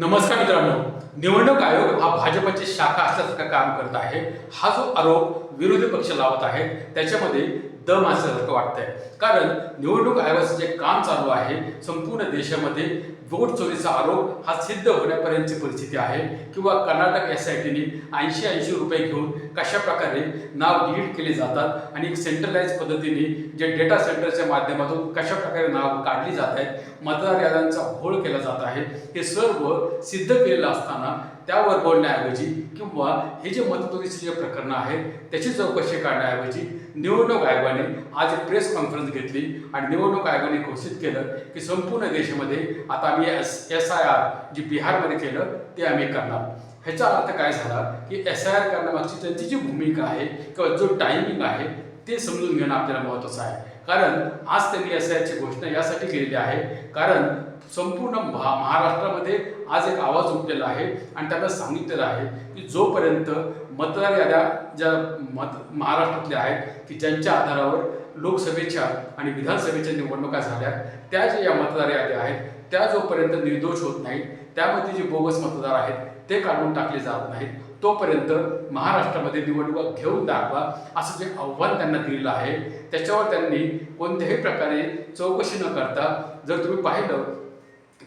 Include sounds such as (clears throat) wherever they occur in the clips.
नमस्कार मित्रांनो. निवडणूक आयोग हा भाजपची शाखा असल्यासारखं काम करत आहे. हा जो आरोप विरोधी पक्ष लावत आहे त्याच्यामध्ये दम असल्यासारखं वाटतंय. कारण निवडणूक आयोगाचं जे काम चालू आहे संपूर्ण देशामध्ये वोट चोरीचा आरोप हा सिद्ध होण्यापर्यंतची परिस्थिती आहे किंवा कर्नाटक एस आय टीने ऐंशी ऐंशी रुपये घेऊन कशा प्रकारे नाव डिलीट केले जातात आणि सेंट्रलाइज पद्धतीने जे डेटा सेंटरच्या माध्यमातून कशा प्रकारे नाव काढली जात आहेत मतदार याद्यांचा घोळ केला जात आहे हे सर्व सिद्ध केलेलं असताना त्यावर बोलण्याऐवजी किंवा हे जे मतदारीचे जे प्रकरणं आहेत त्याची चौकशी करण्याऐवजी निवडणूक आयोगाने आज प्रेस कॉन्फरन्स घेतली आणि निवडणूक आयोगाने घोषित केलं की संपूर्ण देशामध्ये आता आम्ही एस एस आय आर जी बिहारमध्ये केलं ते आम्ही करणार. ह्याचा अर्थ काय झाला की एस आय आर करण्यामागची त्यांची जी भूमिका आहे किंवा जो टायमिंग आहे ते समजून घेणं आपल्याला महत्त्वाचं आहे. कारण आज त्यांनी एस आय आरची घोषणा यासाठी केलेली आहे. कारण संपूर्ण महा महाराष्ट्रामध्ये आज एक आवाज उठलेला आहे आणि त्यांना सांगितलेलं आहे की जोपर्यंत मतदार याद्या ज्या मत महाराष्ट्रातल्या आहेत की ज्यांच्या आधारावर लोकसभेच्या आणि विधानसभेच्या निवडणुका झाल्या त्या ज्या या मतदार याद्या आहेत त्या जोपर्यंत निर्दोष होत नाहीत त्यामध्ये जे बोगस मतदार आहेत ते काढून टाकले जात नाहीत. तोपर्यंत महाराष्ट्रामध्ये निवडणुका घेऊन दाखवा असं जे आव्हान त्यांना दिलेलं आहे त्याच्यावर त्यांनी कोणत्याही प्रकारे चौकशी न करता जर तुम्ही पाहिलं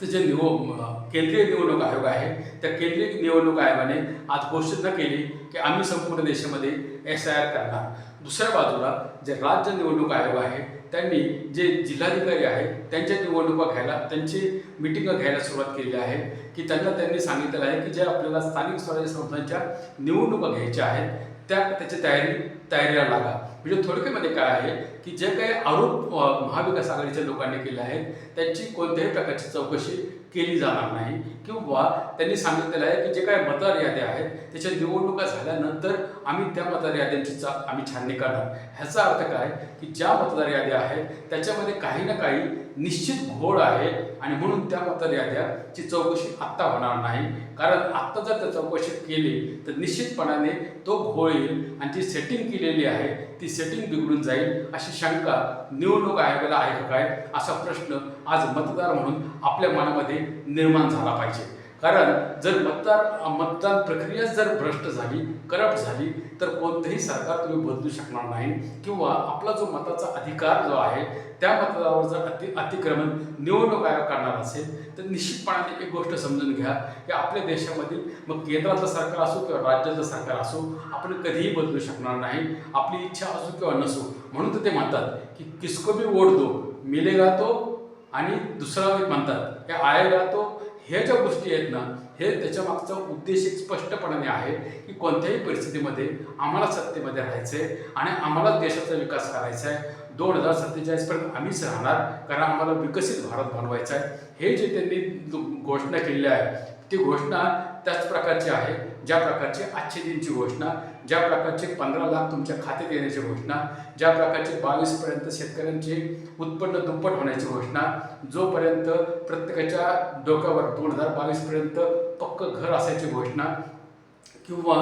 तर जे निव केंद्रीय निवडणूक आयोग आहे त्या केंद्रीय निवडणूक आयोगाने आज घोषणा केली की आम्ही संपूर्ण देशामध्ये एस आय आर करणार. दुसऱ्या बाजूला जे राज्य निवडणूक आयोग आहे त्यांनी जे जिल्हाधिकारी आहेत त्यांच्या निवडणुका घ्यायला त्यांची मिटिंग घ्यायला सुरुवात केली आहे. की त्यांना त्यांनी सांगितलेलं आहे की जे आपल्याला स्थानिक स्वराज्य संस्थांच्या निवडणुका घ्यायच्या आहेत त्या त्याची तयारी तयारीला लागा. म्हणजे थोडक्यामध्ये काय आहे की जे काही आरोप महाविकास आघाडीच्या लोकांनी केले आहेत त्यांची कोणत्याही प्रकारची चौकशी केली जाणार नाही. किंवा त्यांनी सांगितलेलं आहे की जे काही मतदार याद्या आहेत त्याच्या निवडणुका झाल्यानंतर आम्ही त्या मतदार याद्यांची चा आम्ही छाननी करणार ह्याचा अर्थ काय? की ज्या मतदार याद्या आहेत त्याच्यामध्ये काही ना काही निश्चित घोळ आहे आणि म्हणून त्या मतदार याद्याची चौकशी आत्ता होणार नाही. कारण आत्ता जर त्या चौकशी केली तर निश्चितपणाने तो घोळ येईल आणि जी सेटिंग केलेली आहे ती सेटिंग बिघडून जाईल अशी शंका निवडणूक आयोगाला आहे का काय असा प्रश्न आज मतदार म्हणून आपल्या मनामध्ये निर्माण झाला पाहिजे. कारण जर मतदार मतदान प्रक्रिया जर भ्रष्ट झाली करप्ट झाली तर कोणतंही सरकार तुम्ही बदलू शकणार नाही. किंवा आपला जो मताचा अधिकार जो आहे त्या मतदारावर जर अति अतिक्रमण निवडणूक आयोग करणार असेल तर निश्चितपणाने एक गोष्ट समजून घ्या की आपल्या देशामधील मग केंद्राचं सरकार असो किंवा राज्याचं सरकार असो आपण कधीही बदलू शकणार नाही. आपली इच्छा असो किंवा नसो म्हणून तर ते म्हणतात की किसको भी वोट दो मिलेगा तो आणि दुसरा म्हणतात हे आएगा तो हे ज्या गोष्टी आहेत ना हे त्याच्या मागचा उद्देश एक स्पष्टपणाने आहे की कोणत्याही परिस्थितीमध्ये आम्हाला सत्तेमध्ये राहायचं आहे आणि आम्हाला देशाचा विकास करायचा आहे दोन हजार सत्तेचाळीसपर्यंत आम्हीच राहणार कारण आम्हाला विकसित भारत बनवायचा आहे हे जे त्यांनी घोषणा केलेली आहे ती घोषणा त्याच प्रकारची आहे. ज्या प्रकारची आजचे दिनची घोषणा ज्या प्रकारचे पंधरा लाख तुमच्या खात्यात येण्याची घोषणा ज्या प्रकारचे बावीसपर्यंत शेतकऱ्यांचे उत्पन्न दुप्पट होण्याची घोषणा जोपर्यंत प्रत्येकाच्या डोक्यावर दोन हजार बावीसपर्यंत पक्क घर असायची घोषणा किंवा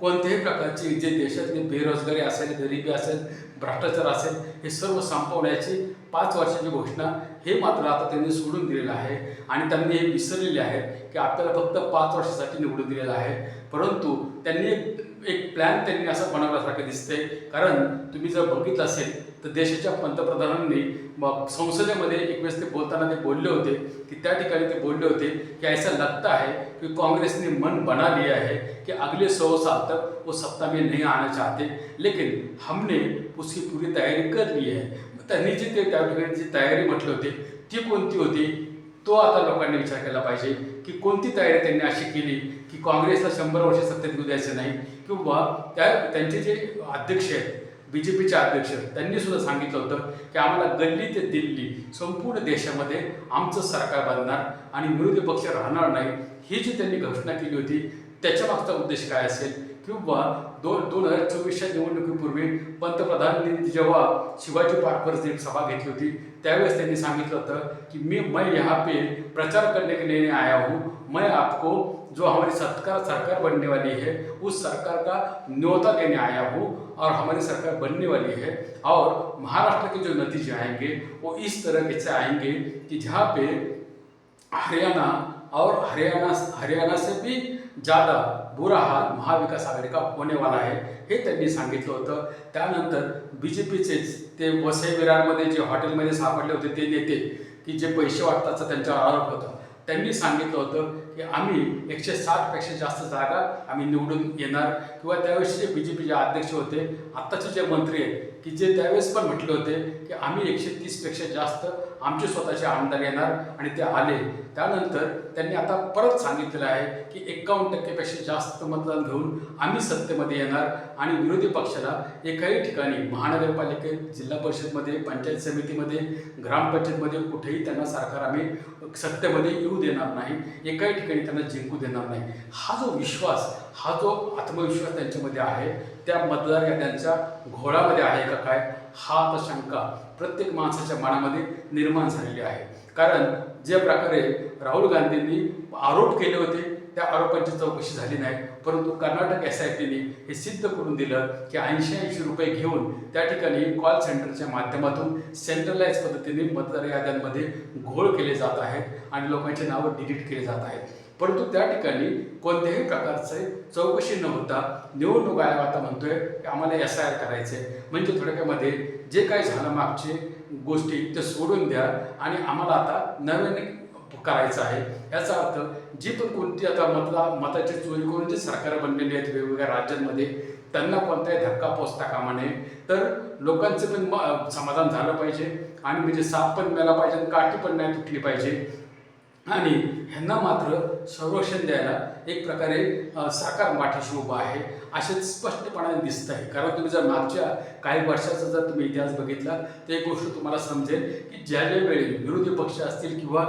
कोणत्याही प्रकारची जे देशातली बेरोजगारी असेल गरिबी असेल भ्रष्टाचार असेल हे सर्व संपवण्याची पाच वर्षाची घोषणा हे मात्र आता त्यांनी सोडून दिलेलं आहे. आणि त्यांनी हे विसरलेले आहे की आपल्याला फक्त पाच वर्षासाठी निवडून दिलेलं आहे. परंतु त्यांनी एक एक प्लॅन त्यांनी असं बनवल्यासारखं दिसते कारण तुम्ही जर बघितलं असेल तर देशाच्या पंतप्रधानांनी संसदेमध्ये एक वेळेस ते बोलताना ते बोलले होते की त्या ठिकाणी ते बोलले होते की ऐसा लगता है कि कांग्रेस ने मन बना लिया है कि अगले सौ साल तक वो सत्ता में नहीं आना चाहते. लेकिन हमने उसकी पूरी तयारी कर ली है. त्यांनी जी ते त्या ठिकाणी जी तयारी म्हटली होती ती कोणती होती तो आता लोकांनी विचार केला पाहिजे की कोणती तयारी त्यांनी अशी केली की काँग्रेसला शंभर वर्ष सत्तेत द्यायचं नाही किंवा त्या त्यांचे जे अध्यक्ष आहेत बी जे पीचे अध्यक्ष त्यांनी सुद्धा सांगितलं होतं की आम्हाला गल्ली ते दिल्ली संपूर्ण देशामध्ये आमचं सरकार बनणार आणि विरोधी पक्ष राहणार नाही ही जी त्यांनी घोषणा केली होती त्याच्या मागचा उद्देश काय असेल किंवा दोन दोन हज़ार चोवीसच्या निवडणुकीपूर्वी पंतप्रधानांनी जेव्हा शिवाजी पार्कवर जी सभा घेतली होती, त्यावेळेस त्यांनी सांगितलं होतं की मी, मैं यहाँ पे प्रचार करने के लिए आया हूँ. मैं आपको जो हमारी सरकार सरकार बनने वाली है, उस सरकार का न्योता देने आया हूँ और हमारी सरकार बनने वाली है और महाराष्ट्र के जो नतीजे आएँगे, वो इस तरह से आएँगे कि जहाँ पे हरियाणा और हरियाणा हरियाणा से भी ज़्यादा बुरा हाल महाविकास आघाडी का होने वाला आहे हे त्यांनी सांगितलं होतं. त्यानंतर बी जे पीचेच ते वसई विरारमध्ये जे हॉटेलमध्ये सापडले होते ते नेते की जे पैसे वाटताचा त्यांच्यावर आरोप होता. त्यांनी सांगितलं होतं की आम्ही एकशे साठपेक्षा जास्त जागा आम्ही निवडून येणार. किंवा त्यावेळेस जे बी जे पीचे अध्यक्ष होते आत्ताचे जे मंत्री आहेत की जे त्यावेळेस पण म्हटले होते की आम्ही एकशे तीसपेक्षा जास्त आमचे स्वतःचे आमदार येणार आणि ते आले. त्यानंतर त्यांनी आता परत सांगितलेलं आहे की एक्कावन्न टक्केपेक्षा जास्त मतदान घेऊन आम्ही सत्तेमध्ये येणार आणि विरोधी पक्षाला एकाही ठिकाणी महानगरपालिकेत जिल्हा परिषदमध्ये पंचायत समितीमध्ये ग्रामपंचायतमध्ये कुठेही त्यांना सरकार आम्ही सत्तेमध्ये येऊ देणार नाही. एकाही ठिकाणी त्यांना जिंकू देणार नाही. हा जो विश्वास हा जो आत्मविश्वास त्यांच्यामध्ये आहे त्या मतदार याद्यांच्या घोळामध्ये आहे का काय हा आता शंका प्रत्येक माणसाच्या मनामध्ये निर्माण झालेली आहे. कारण ज्या प्रकारे राहुल गांधींनी आरोप केले होते त्या आरोपांची चौकशी झाली नाही. परंतु कर्नाटक एस आय टीने हे सिद्ध करून दिलं की ऐंशी ऐंशी रुपये घेऊन त्या ठिकाणी कॉल सेंटरच्या माध्यमातून सेंट्रलाइज पद्धतीने मतदार याद्यांमध्ये घोळ केले जात आहेत आणि लोकांची नावं डिलीट केले जात आहेत. परंतु त्या ठिकाणी कोणत्याही प्रकारचे चौकशी न होता निवडणूक आयोग आता म्हणतोय की आम्हाला एस आय आर करायचे म्हणजे थोडक्यामध्ये जे काही झालं मागचे गोष्टी ते सोडून द्या आणि आम्हाला आता नव्याने करायचं आहे. याचा अर्थ जी पण कोणती आता मतला मताची चोरी करून जी सरकार बनलेली आहेत वेगवेगळ्या राज्यांमध्ये त्यांना कोणताही धक्का पोचता कामा नये. तर लोकांचं पण समाधान झालं पाहिजे आणि म्हणजे साप पण मिळाला पाहिजे आणि काठी पण नाही तुटली पाहिजे. आणि ह्यांना मात्र संरक्षण द्यायला एक प्रकारे सरकार पाठीशी उभं आहे असे स्पष्टपणाने दिसत आहे. कारण तुम्ही जर मागच्या काही वर्षाचा जर तुम्ही इतिहास बघितला तर एक गोष्ट तुम्हाला समजेल की ज्या ज्या वेळी विरोधी पक्ष असतील किंवा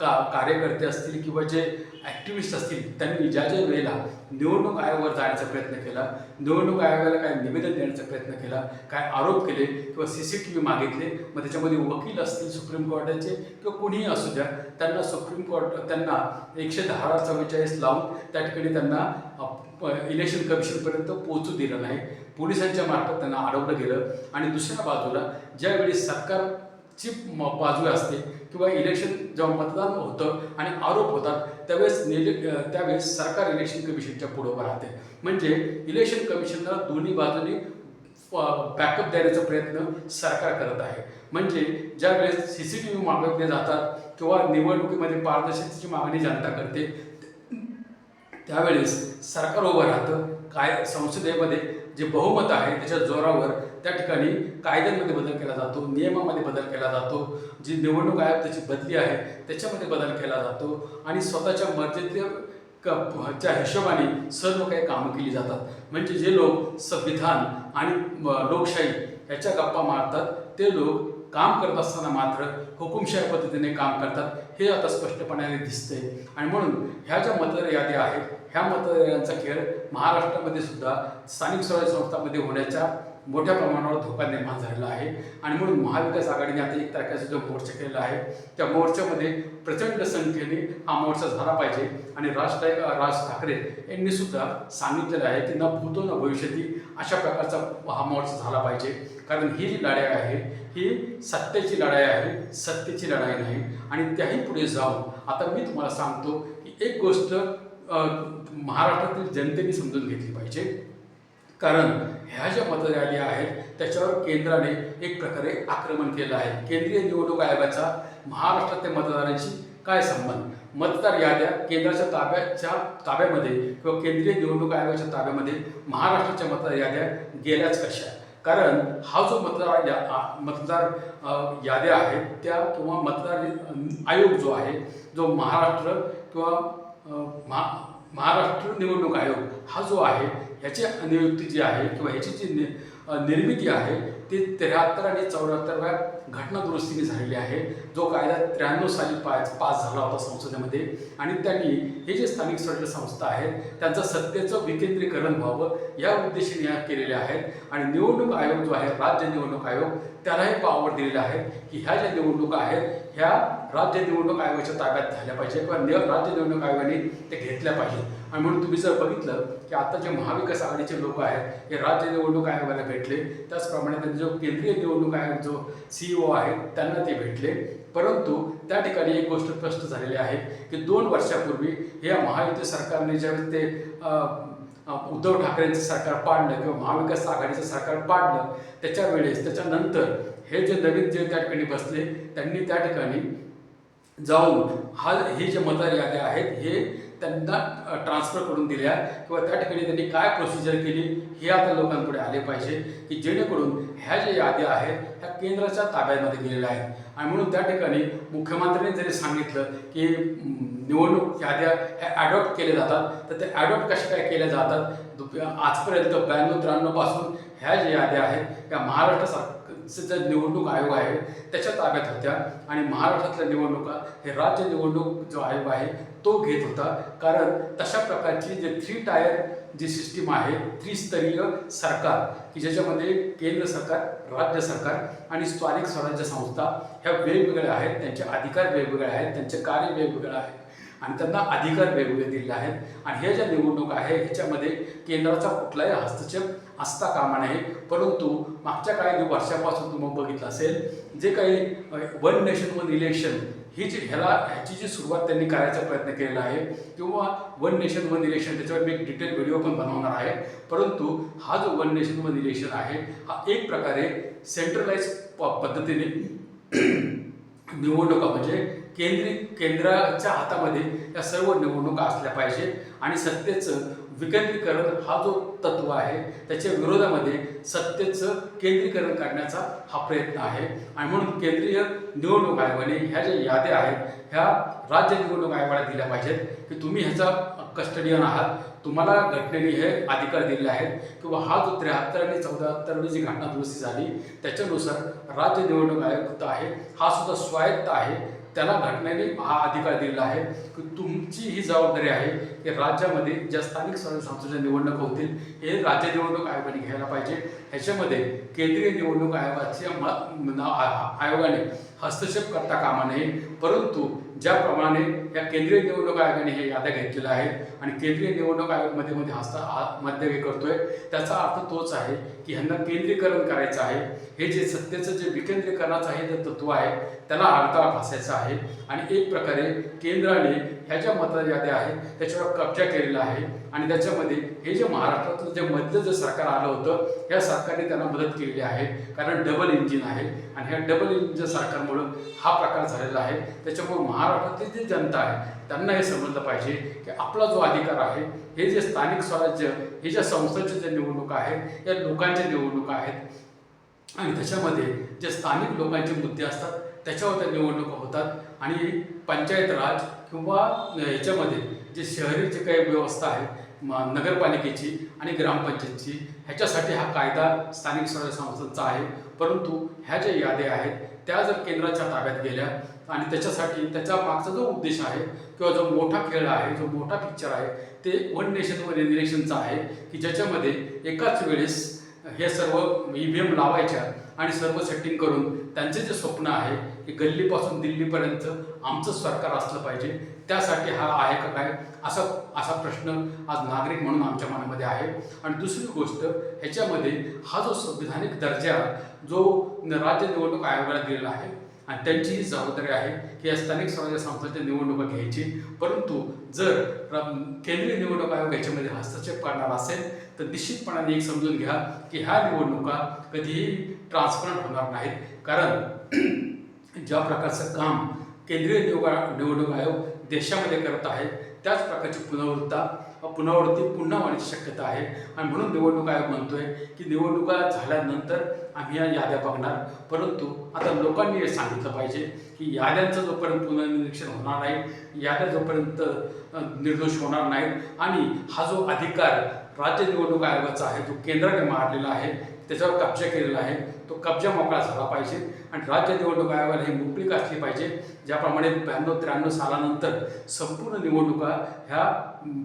का कार्यकर्ते असतील किंवा जे ॲक्टिव्हिस्ट असतील त्यांनी ज्या ज्या वेळेला निवडणूक आयोगावर जाण्याचा प्रयत्न केला निवडणूक आयोगाला काय निवेदन देण्याचा प्रयत्न केला काय आरोप केले किंवा सी सी टी व्ही मागितले मग त्याच्यामध्ये वकील असतील सुप्रीम कोर्टाचे किंवा कोणीही असू द्या त्यांना सुप्रीम कोर्ट त्यांना एकशे दहा चव्वेचाळीस लावून त्या ठिकाणी त्यांना इलेक्शन कमिशनपर्यंत पोहोचू दिलं नाही. पोलिसांच्या मार्फत त्यांना अडवलं गेलं. आणि दुसऱ्या बाजूला ज्यावेळी सरकार ची बाजू असते किंवा इलेक्शन जेव्हा मतदान होतं आणि आरोप होतात त्यावेळेस निले त्यावेळेस सरकार इलेक्शन कमिशनच्या पुढं उभं राहते. म्हणजे इलेक्शन कमिशनला दोन्ही बाजूनी बॅकअप देण्याचा प्रयत्न सरकार करत आहे. म्हणजे ज्या वेळेस सी सी टी व्ही मागवले जातात किंवा निवडणुकीमध्ये पारदर्शकतेची मागणी जनता करते त्यावेळेस सरकार उभं राहतं. काय संसदेमध्ये जे बहुमत आहे त्याच्या जोरावर त्या ठिकाणी कायद्यांमध्ये बदल केला जातो नियमामध्ये बदल केला जातो जी निवडणूक आयोग त्याची बदली आहे त्याच्यामध्ये बदल केला जातो आणि स्वतःच्या मर्जीतल्या च्या हिशोबाने सर्व काही कामं केली जातात. म्हणजे जे लोक संविधान आणि लोकशाही याच्या गप्पा मारतात ते लोक काम करत असताना मात्र हुकुमशाही पद्धतीने काम करतात. हे आता स्पष्टपणाने दिसते. आणि म्हणून ह्या ज्या मतदार याद्या आहेत ह्या मतदार याद्यांचा खेळ महाराष्ट्रामध्ये सुद्धा स्थानिक स्वराज्य संस्थांमध्ये होण्याच्या मोठ्या प्रमाणावर धोका निर्माण झालेला आहे. आणि म्हणून महाविकास आघाडीने आता एक तारखेचा जो मोर्चा केलेला आहे त्या मोर्चामध्ये प्रचंड संख्येने हा मोर्चा झाला पाहिजे. आणि राज राज ठाकरे यांनी सुद्धा सांगितलेलं आहे की न भूतो न भविष्यती अशा प्रकारचा हा मोर्चा झाला पाहिजे. कारण ही जी लढाई आहे ही सत्तेची लढाई आहे सत्तेची लढाई नाही. आणि त्याही पुढे जाऊन आता मी तुम्हाला सांगतो की एक गोष्ट महाराष्ट्रातील जनतेने समजून घेतली पाहिजे. कारण ह्या ज्या मतदार आहेत त्याच्यावर केंद्राने एक प्रकारे आक्रमण केलं आहे. केंद्रीय निवडणूक आयोगाचा महाराष्ट्रातील मतदारांशी काय संबंध? मतदार याद्या केंद्राच्या ताब्याच्या ताब्यामध्ये किंवा केंद्रीय निवडणूक आयोगाच्या ताब्यामध्ये महाराष्ट्राच्या मतदार याद्या गेल्याच कशा कारण हा जो मतदार या मतदार याद्या आहेत त्या किंवा मतदार आयोग जो आहे जो महाराष्ट्र किंवा महा महाराष्ट्र निवडणूक आयोग हा जो आहे ह्याची नियुक्ती जी आहे किंवा ह्याची जी नि निर्मिती आहे. ती त्र्याहत्तर आणि चौऱ्याहत्तरव्या घटनादुरुस्तीने झालेली आहे. जो कायदा त्र्याण्णव साली पास पास झाला होता संसदेमध्ये. आणि त्यांनी हे जे स्थानिक स्वराज्य संस्था आहेत त्यांचं सत्तेचं विकेंद्रीकरण व्हावं या उद्देशाने ह्या केलेल्या आहेत. आणि निवडणूक आयोग जो आहे राज्य निवडणूक आयोग त्यालाही पावर दिलेला आहे की ह्या ज्या निवडणुका आहेत ह्या राज्य निवडणूक आयोगाच्या ताब्यात झाल्या पाहिजे किंवा राज्य निवडणूक आयोगाने ते घेतल्या पाहिजे आणि म्हणून तुम्ही जर बघितलं की आता जे महाविकास आघाडीचे लोक आहेत हे राज्य निवडणूक आयोगाला भेटले. त्याचप्रमाणे त्यांचे जो केंद्रीय निवडणूक आयोग जो सीईओ आहे त्यांना ते भेटले. परंतु त्या ठिकाणी एक गोष्ट स्पष्ट झालेली आहे की दोन वर्षापूर्वी या महायुती सरकारने ज्यावेळेस ते उद्धव ठाकरेंचं सरकार पाडलं किंवा महाविकास आघाडीचं सरकार पाडलं त्याच्या वेळेस त्याच्यानंतर हे जे नवीन जे त्या ठिकाणी बसले त्यांनी त्या ठिकाणी जाऊन हा हे जे मतदार याद्या आहेत हे त्यांना ट्रान्सफर करून दिल्या किंवा त्या ठिकाणी त्यांनी काय प्रोसिजर केली हे आता लोकांपुढे आले पाहिजे की जेणेकरून ह्या ज्या याद्या आहेत ह्या केंद्राच्या ताब्यामध्ये गेलेल्या आहेत. आणि म्हणून त्या ठिकाणी मुख्यमंत्र्यांनी जरी सांगितलं की निवडणूक याद्या ह्या ॲडॉप्ट केल्या जातात तर ते ॲडॉप्ट कशा काय केल्या जातात? दुप- आजपर्यंत ब्याण्णव त्र्याण्णवपासून ह्या ज्या याद्या आहेत या महाराष्ट्र सरकारचं जे निवडणूक आयोग आहे त्याच्या ताब्यात होत्या. आणि महाराष्ट्रातल्या निवडणुका हे राज्य निवडणूक जो आयोग आहे तो घेत होता. कारण तशा प्रकारची जे थ्री टायर जी सिस्टीम आहे त्रिस्तरीय सरकार की ज्याच्यामध्ये केंद्र सरकार राज्य सरकार आणि स्थानिक स्वराज्य संस्था ह्या वेगवेगळ्या आहेत. त्यांचे अधिकार वेगवेगळे आहेत त्यांचे कार्य वेगवेगळे आहे आणि त्यांना अधिकार वेगवेगळे दिलेले आहेत. आणि हे ज्या निवडणूक आहे ह्याच्यामध्ये केंद्राचा कुठलाही हस्तक्षेप असता कामा नये. परंतु मागच्या काही वर्षापासून तुम्ही बघितलं असेल जे काही वन नेशन वन इलेक्शन ही जी ह्याला ह्याची जी सुरुवात त्यांनी करायचा प्रयत्न केलेला आहे किंवा वन नेशन वन इलेक्शन त्याच्यावर मी एक डिटेल व्हिडिओ पण बनवणार आहे. परंतु हा जो वन नेशन वन इलेक्शन आहे हा एक प्रकारे सेंट्रलाइज पद्धतीने (clears throat) निवडणुका म्हणजे केंद्री केंद्राच्या हातामध्ये या सर्व निवडणुका असल्या पाहिजे आणि सत्तेचं विकेंद्रीकरण हा जो तत्व आहे त्याच्या विरोधामध्ये सत्तेचं केंद्रीकरण करण्याचा हा प्रयत्न आहे. आणि म्हणून केंद्रीय निवडणूक आयोगाने ह्या ज्या याद्या आहेत ह्या राज्य निवडणूक आयोगाला दिल्या पाहिजेत की तुम्ही ह्याचा कस्टडियन आहात. तुम्हाला घटनेने हे अधिकार दिलेले आहेत किंवा हा जो त्र्याहत्तर आणि चौदाहत्तरवी जी घटना दुरुस्ती झाली त्याच्यानुसार राज्य निवडणूक आयोग आहे हा सुद्धा स्वायत्त आहे. त्याला घटनेने हा अधिकार दिलेला आहे की तुमची ही जबाबदारी आहे की राज्यामध्ये ज्या स्थानिक स्वराज्य संस्थेच्या निवडणुका होतील हे राज्य निवडणूक आयोगाने घ्यायला पाहिजे. ह्याच्यामध्ये केंद्रीय निवडणूक आयोगाच्या आयोगाने हस्तक्षेप करता कामा नये. परंतु ज्याप्रमाणे या केंद्रीय निवडणूक आयोगाने हे याद्या घेतलेल्या आहेत आणि केंद्रीय निवडणूक आयोगमध्ये मध्ये हस्ता मध्य हे करतोय त्याचा अर्थ तोच आहे की ह्यांना केंद्रीकरण करायचं आहे. हे जे सत्तेचं जे विकेंद्रीकरणाचं आहे जे तत्व आहे त्याला अडथळा फासायचा आहे. आणि एक प्रकारे केंद्राने ह्या ज्या मतदार याद्या आहेत त्याच्यावर कब्जा केलेला आहे. आणि त्याच्यामध्ये हे जे महाराष्ट्रातलं जे मधलं जे सरकार आलं होतं या सरकारने त्यांना मदत केलेली आहे. कारण डबल इंजिन आहे. आणि ह्या डबल इंजिन सरकारमुळं हा प्रकार झालेला आहे. त्याच्यामुळे महाराष्ट्रातली जी जनता आहे त्यांना हे समजलं पाहिजे की आपला जो अधिकार आहे हे जे स्थानिक स्वराज्य हे ज्या संस्थांच्या ज्या निवडणुका आहेत या लोकांच्या निवडणुका आहेत. आणि त्याच्यामध्ये जे स्थानिक लोकांचे मुद्दे असतात त्याच्यावर त्या निवडणुका होतात. आणि पंचायत राज किंवा ह्याच्यामध्ये जे शहरी जे काही व्यवस्था आहे म- नगरपालिकेची आणि ग्रामपंचायतची ह्याच्यासाठी हा कायदा स्थानिक स्वराज्य संस्थांचा आहे. परंतु ह्या ज्या याद्या आहेत त्या जर केंद्राच्या ताब्यात गेल्या आणि त्याच्यासाठी त्याच्या मागचा जो उद्देश आहे किंवा जो मोठा खेळ आहे जो मोठा पिक्चर आहे ते वन नेशन वन इलेक्शनचा आहे की ज्याच्यामध्ये एकाच वेळेस हे सर्व ई व्ही एम लावायच्या आणि सर्व सेटिंग करून त्यांचे जे स्वप्न आहे की गल्लीपासून दिल्लीपर्यंत आमचं सरकार असलं पाहिजे. त्यासाठी हा आहे का काय? असा असा प्रश्न आज नागरिक म्हणून आमच्या मनामध्ये आहे. आणि दुसरी गोष्ट ह्याच्यामध्ये हा जो संविधानिक दर्जा जो राज्य निवडणूक आयोगाला दिलेला आहे आणि त्यांची ही जबाबदारी आहे की या स्थानिक स्वराज्य संस्थांच्या निवडणुका घ्यायची. परंतु जर केंद्रीय निवडणूक आयोग याच्यामध्ये हस्तक्षेप करणार असेल तर निश्चितपणाने एक समजून घ्या की ह्या निवडणुका कधीही ट्रान्सपरंट होणार नाहीत. कारण ज्या प्रकारचं काम केंद्रीय निवडणूक निवडणूक आयोग देशामध्ये करत आहे त्याच प्रकारची पुनरावृत्ता पुनरावृत्ती पुन्हा होण्याची शक्यता आहे. आणि म्हणून निवडणूक आयोग म्हणतोय की निवडणुका झाल्यानंतर आम्ही या याद्या बघणार. परंतु आता लोकांनी हे सांगितलं पाहिजे की याद्यांचं जोपर्यंत पुनर्निरीक्षण होणार नाही याद्या जोपर्यंत निर्दोष होणार नाहीत आणि हा जो अधिकार राज्य निवडणूक आयोगाचा आहे जो केंद्राने मारलेला आहे त्याच्यावर कब्जा केलेला आहे तो कब्जा मोकळा झाला पाहिजे. आणि राज्य निवडणूक आयोगाला ही मोकळीक असली पाहिजे. ज्याप्रमाणे ब्याण्णव त्र्याण्णव सालानंतर संपूर्ण निवडणुका ह्या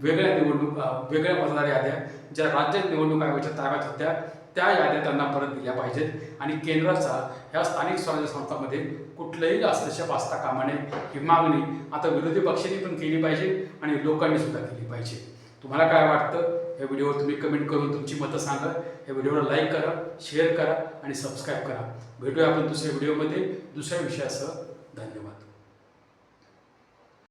वेगळ्या निवडणुका वेगळ्या मतदार याद्या ज्या राज्य निवडणूक आयोगाच्या ताब्यात होत्या त्या याद्या त्यांना परत दिल्या पाहिजेत. आणि केंद्राचा ह्या स्थानिक स्वराज्य संस्थांमध्ये कुठलंही हस्तक्षेप असता कामा नये ही मागणी आता विरोधी पक्षांनी पण केली पाहिजे आणि लोकांनी सुद्धा केली पाहिजे. तुम्हाला काय वाटतं? या व्हिडिओवर तुम्ही कमेंट करून तुमची मतं सांगा. या व्हिडिओला लाईक करा शेअर करा आणि सबस्क्राईब करा. भेटूया आपण दुसऱ्या व्हिडिओमध्ये दुसऱ्या विषयासह.